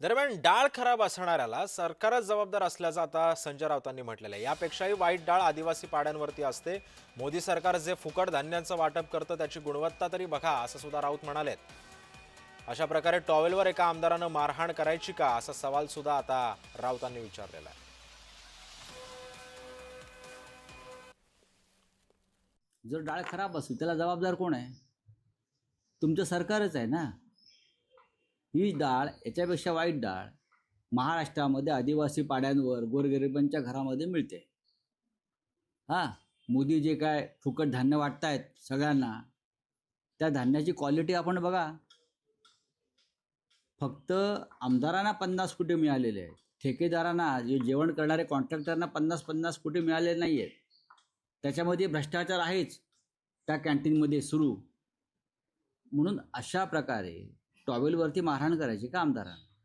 दरम्यान डाळ खराब असणाऱ्याला सरकारच जबाबदार असल्याचं आता संजय राऊतांनी म्हटलेलं आहे. यापेक्षाही वाईट डाळ आदिवासी पाड्यांवरती असते. मोदी सरकार जे फुकट धान्यांचं वाटप करतं त्याची गुणवत्ता तरी बघा असं सुद्धा राऊत म्हणालेत. अशा प्रकारे टॉवेलवर एका आमदारानं मारहाण करायची का असा सवाल सुद्धा आता राऊतांनी विचारलेला आहे. जर डाळ खराब असेल त्याला जबाबदार कोण आहे? तुमचं सरकारच आहे ना? ही डाळ याच्यापेक्षा वाईट डाळ महाराष्ट्रामध्ये आदिवासी पाड्यांवर गोरगरिबांच्या घरामध्ये मिळते. हां मोदी जे काय फुकट धान्य वाटतायत सगळ्यांना त्या धान्याची क्वालिटी आपण बघा. फक्त आमदारांना पन्नास फुटे मिळालेले आहेत. ठेकेदारांना जे जेवण करणारे कॉन्ट्रॅक्टरना पन्नास पन्नास फुटे मिळालेले नाही आहेत त्याच्यामध्ये भ्रष्टाचार आहेच. त्या कॅन्टीनमध्ये सुरू. म्हणून अशा प्रकारे टॉवेलवरती मारहाण करायची का आमदारांना?